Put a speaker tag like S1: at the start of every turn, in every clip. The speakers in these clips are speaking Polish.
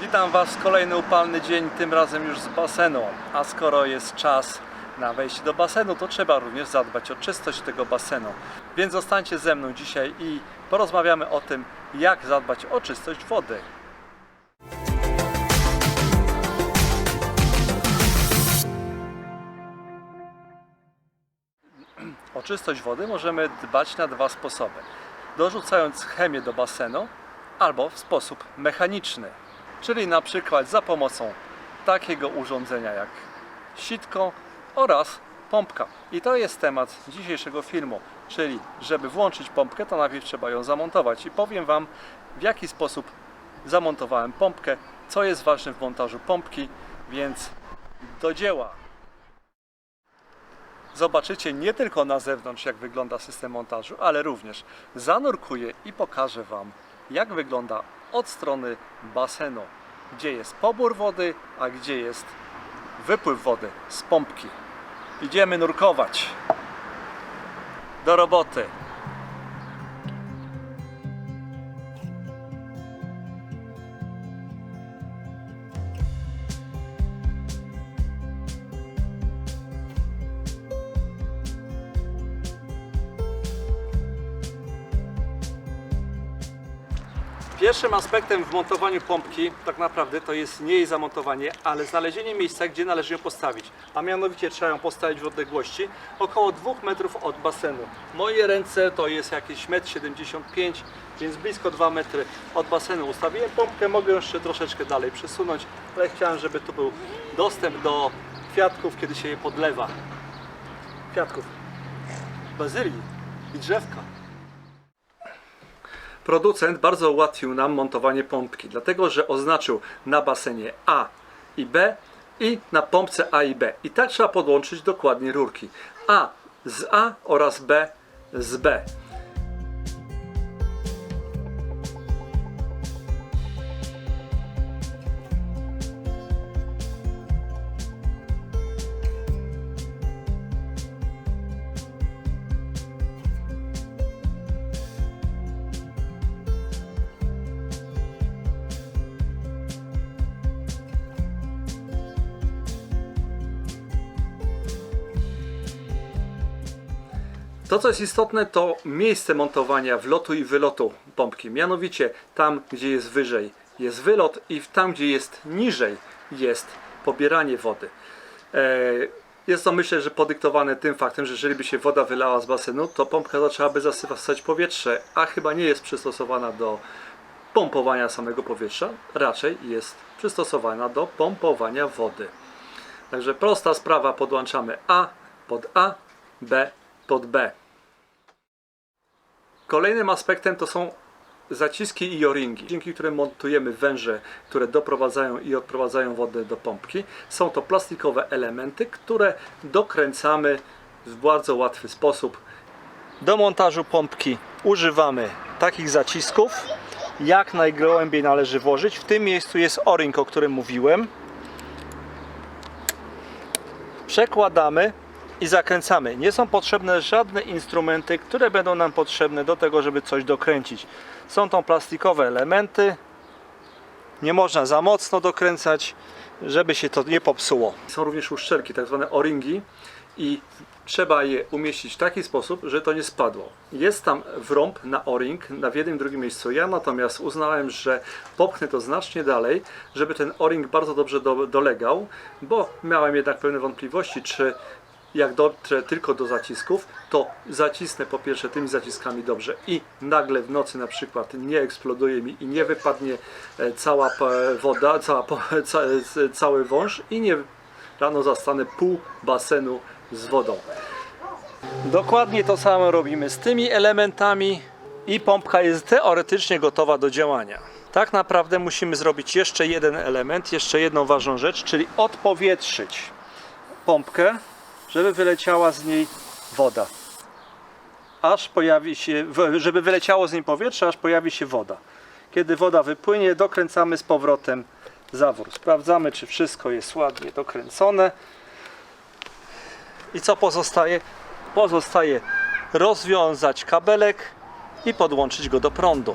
S1: Witam Was kolejny upalny dzień, tym razem już z basenu. A skoro jest czas na wejście do basenu, to trzeba również zadbać o czystość tego basenu. Więc zostańcie ze mną dzisiaj i porozmawiamy o tym, jak zadbać o czystość wody. O czystość wody możemy dbać na dwa sposoby. Dorzucając chemię do basenu albo w sposób mechaniczny, czyli na przykład za pomocą takiego urządzenia jak sitko oraz pompka. I to jest temat dzisiejszego filmu, czyli żeby włączyć pompkę, to najpierw trzeba ją zamontować. I powiem Wam, w jaki sposób zamontowałem pompkę, co jest ważne w montażu pompki, więc do dzieła. Zobaczycie nie tylko na zewnątrz, jak wygląda system montażu, ale również zanurkuję i pokażę Wam, jak wygląda od strony basenu, gdzie jest pobór wody, a gdzie jest wypływ wody z pompki. Idziemy nurkować. Do roboty. Pierwszym aspektem w montowaniu pompki tak naprawdę to jest nie jej zamontowanie, ale znalezienie miejsca, gdzie należy ją postawić. A mianowicie trzeba ją postawić w odległości około 2 metrów od basenu. Moje ręce to jest jakieś 1,75 m, więc blisko 2 metry od basenu ustawiłem pompkę. Mogę jeszcze troszeczkę dalej przesunąć, ale chciałem, żeby tu był dostęp do kwiatków, kiedy się je podlewa. Kwiatków, bazylii i drzewka. Producent bardzo ułatwił nam montowanie pompki, dlatego że oznaczył na basenie A i B i na pompce A i B. I tak trzeba podłączyć dokładnie rurki. A z A oraz B z B. To, co jest istotne, to miejsce montowania wlotu i wylotu pompki. Mianowicie tam, gdzie jest wyżej, jest wylot, i tam, gdzie jest niżej, jest pobieranie wody. E, Jest to myślę, że podyktowane tym faktem, że jeżeli by się woda wylała z basenu, to pompka zaczęłaby zasypać powietrze, a chyba nie jest przystosowana do pompowania samego powietrza, raczej jest przystosowana do pompowania wody. Także prosta sprawa, podłączamy A pod A, B pod B. Kolejnym aspektem to są zaciski i o-ringi, dzięki którym montujemy węże, które doprowadzają i odprowadzają wodę do pompki. Są to plastikowe elementy, które dokręcamy w bardzo łatwy sposób. Do montażu pompki używamy takich zacisków. Jak najgłębiej należy włożyć. W tym miejscu jest o-ring, o którym mówiłem. Przekładamy i zakręcamy. Nie są potrzebne żadne instrumenty, które będą nam potrzebne do tego, żeby coś dokręcić. Są to plastikowe elementy. Nie można za mocno dokręcać, żeby się to nie popsuło. Są również uszczelki, tak zwane o-ringi i trzeba je umieścić w taki sposób, że to nie spadło. Jest tam wrąb na o-ring na w jednym i drugim miejscu. Ja natomiast uznałem, że popchnę to znacznie dalej, żeby ten o-ring bardzo dobrze do, dolegał, bo miałem jednak pewne wątpliwości, czy jak dotrę tylko do zacisków, to zacisnę po pierwsze tymi zaciskami dobrze i nagle w nocy na przykład nie eksploduje mi i nie wypadnie e, cała p- woda, cała, po- ca, cały wąż i nie rano zastanę pół basenu z wodą. Dokładnie to samo robimy z tymi elementami i pompka jest teoretycznie gotowa do działania. Tak naprawdę musimy zrobić jeszcze jeden element, jeszcze jedną ważną rzecz, czyli odpowietrzyć pompkę, żeby wyleciała z niej woda. Aż pojawi się, żeby wyleciało z niej powietrze, aż pojawi się woda. Kiedy woda wypłynie, dokręcamy z powrotem zawór. Sprawdzamy, czy wszystko jest ładnie dokręcone. I co pozostaje? Pozostaje rozwiązać kabelek i podłączyć go do prądu.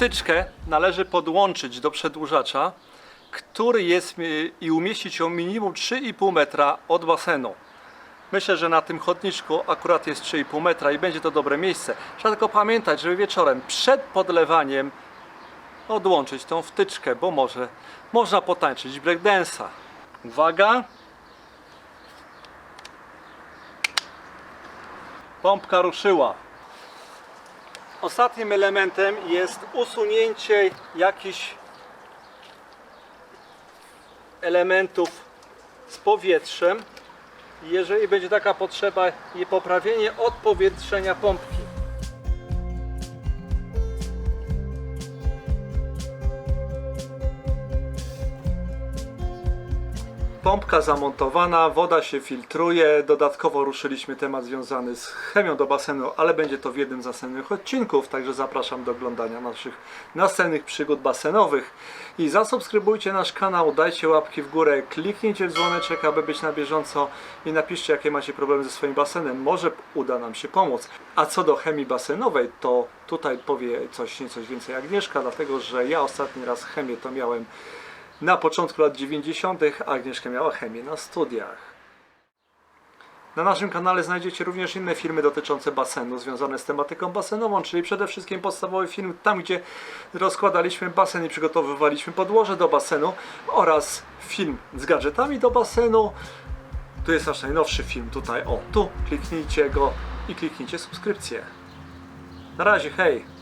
S1: Wtyczkę należy podłączyć do przedłużacza, który jest i umieścić ją minimum 3,5 metra od basenu. Myślę, że na tym chodniczku akurat jest 3,5 metra i będzie to dobre miejsce. Trzeba tylko pamiętać, żeby wieczorem przed podlewaniem odłączyć tą wtyczkę, bo może można potańczyć breakdance'a. Uwaga! Pompka ruszyła. Ostatnim elementem jest usunięcie jakichś elementów z powietrzem. Jeżeli będzie taka potrzeba, i poprawienie odpowietrzenia pompki. Pompka zamontowana, woda się filtruje. Dodatkowo ruszyliśmy temat związany z chemią do basenu, ale będzie to w jednym z następnych odcinków, także zapraszam do oglądania naszych następnych przygód basenowych. I zasubskrybujcie nasz kanał, dajcie łapki w górę, kliknijcie w dzwoneczek, aby być na bieżąco i napiszcie, jakie macie problemy ze swoim basenem. Może uda nam się pomóc. A co do chemii basenowej, to tutaj powie coś nieco więcej Agnieszka, dlatego że ja ostatni raz chemię to miałem na początku lat 90. a Agnieszka miała chemię na studiach. Na naszym kanale znajdziecie również inne filmy dotyczące basenu, związane z tematyką basenową, czyli przede wszystkim podstawowy film tam, gdzie rozkładaliśmy basen i przygotowywaliśmy podłoże do basenu oraz film z gadżetami do basenu. Tu jest nasz najnowszy film, tutaj, o, tu, kliknijcie go i kliknijcie subskrypcję. Na razie, hej!